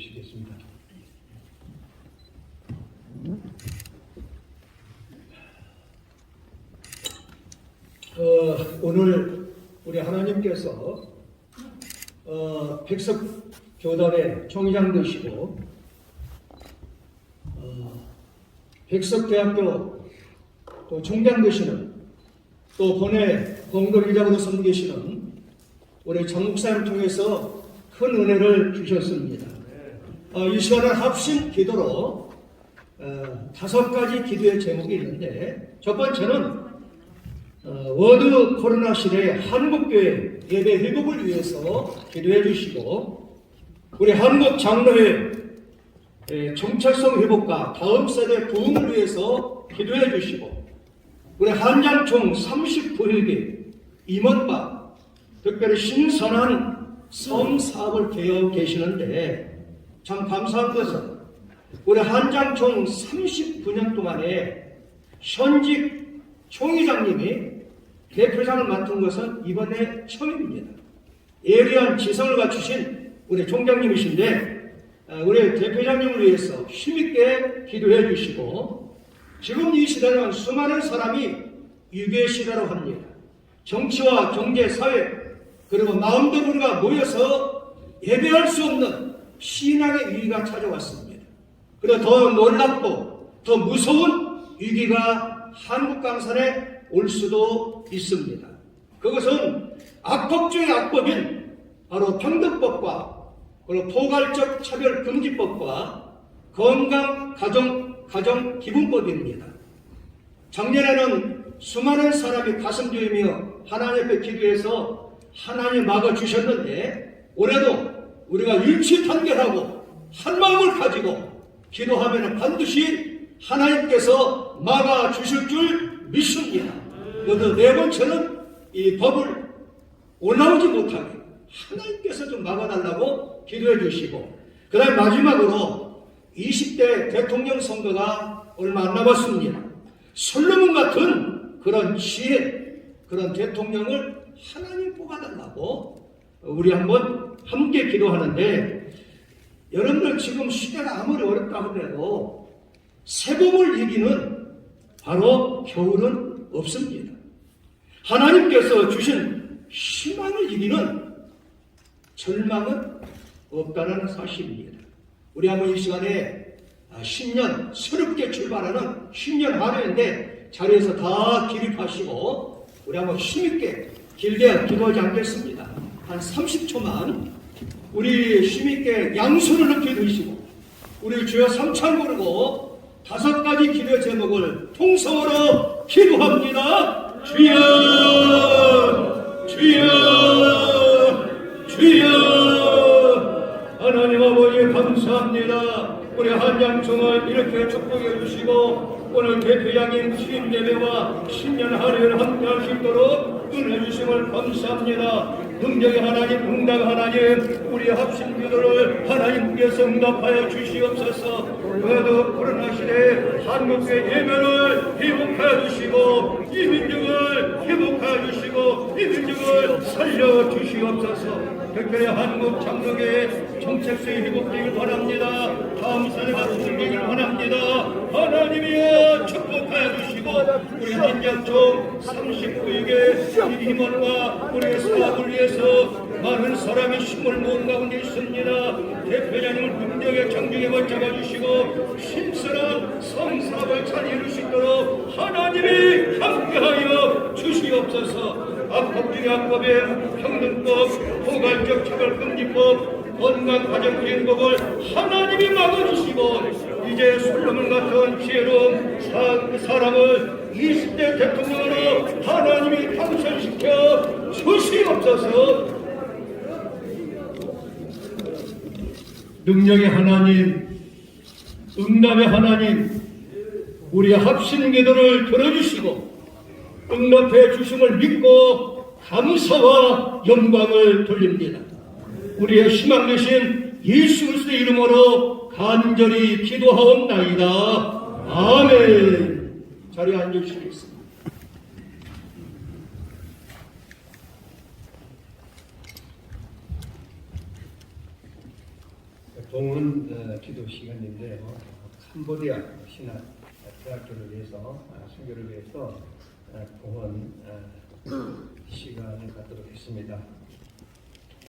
주시겠습니다. 어, 오늘 우리 하나님께서 어, 백석 교단의 총장 되시고 어, 백석대학교 또 총장 되시는 또 본회 공동의장으로 섬기시는 우리 정 목사를 통해서 큰 은혜를 주셨습니다. 어, 이 시간은 합심 기도로 어, 다섯 가지 기도의 제목이 있는데 첫 번째는 어, 워드 코로나 시대 한국교회 예배 회복을 위해서 기도해 주시고 우리 한국 장로회 예, 정체성 회복과 다음 세대 부흥을 위해서 기도해 주시고 우리 한장총 39일기 임원과 특별히 신선한 섬 사업을 계획하고 계시는데 참 감사한 것은 우리 한장 총 39년 동안에 현직 총회장님이 대표장을 맡은 것은 이번에 처음입니다. 예리한 지성을 갖추신 우리 총장님이신데 어, 우리 대표장님을 위해서 힘있게 기도해 주시고 지금 이 시대는 수많은 사람이 위기의 시대로 합니다. 정치와 경제, 사회 그리고 마음대로 우리가 모여서 예배할 수 없는 신앙의 위기가 찾아왔습니다. 그리고 더 놀랍고 더 무서운 위기가 한국 강산에 올 수도 있습니다. 그것은 악법 중의 악법인 바로 평등법과 그리고 포괄적 차별 금지법과 건강 가정 가정 기본법입니다. 작년에는 수많은 사람이 가슴 조이며 하나님 앞에 기도해서 하나님 막아 주셨는데 올해도 우리가 일치 단결하고 한 마음을 가지고 기도하면 반드시 하나님께서 막아 주실 줄 믿습니다. 그래서 네 번째는 이 법을 올라오지 못하게 하나님께서 좀 막아달라고 기도해 주시고 그 다음 마지막으로 20대 대통령 선거가 얼마 안 남았습니다. 솔로몬 같은 그런 지혜, 그런 대통령을 하나님 뽑아달라고 우리 한번 함께 기도하는데 여러분들 지금 시대가 아무리 어렵다 하더라도 세봄을 이기는 바로 겨울은 없습니다. 하나님께서 주신 희망을 이기는 절망은 없다는 사실입니다. 우리 한번 이 시간에 아, 신년 새롭게 출발하는 신년 하루인데 자리에서 다 기립하시고 우리 한번 힘있게 길게 기도하지 않겠습니다. 한 30초만 우리 힘있게 양손을 높이 드시고 우리 주여 삼창 부르고 다섯 가지 기도 제목을 통성으로 기도합니다. 주여 주여 주여 하나님 아버지 감사합니다. 우리 한양총을 이렇게 축복해 주시고 오늘 대표장님 취임 예배와 신년 하루를 함께 있도록 은혜 주심을 감사합니다. 능력의 하나님, 응답 하나님, 우리 합심 기도를 하나님께서 응답하여 주시옵소서. 그래도 코로나 시대에 한국의 예배를 회복하여 주시고 이 민족을 회복하여 주시고 이 민족을 살려 주시옵소서. 특별히 한국 장로교의 정책수의 회복되길 바랍니다. 다음 세대가 풀리길 바랍니다. 하나님이여 주시고 우리 한양총 39에게 임원과 우리 사업을 위해서 많은 사람이 힘을 모은 가운데 있습니다. 대표자님을 능력에 정중에 붙잡아 주시고 신선한 성사업을 잘 이룰 수 있도록 하나님이 함께하여 주시옵소서. 악법 중의 악법에 평등법, 포괄적 차별금지법, 건강 가정기행법을 하나님이 막아주시고 이제 솔로몬 같은 지혜로운 사- 사람을 20대 대통령으로 하나님이 당선시켜 주시옵소서 능력의 하나님, 응답의 하나님, 우리의 합심 기도를 들어주시고 응답해 주심을 믿고 감사와 영광을 돌립니다. 우리의 희망 되신 예수 그리스도의 이름으로 간절히 기도하옵나이다. 아멘. 자리에 앉으시겠습니다. 동원 어, 기도 시간인데요. 캄보디아 신학 대학교를 위해서 어, 선교를 위해서 어, 동원 어, 시간을 갖도록 했습니다.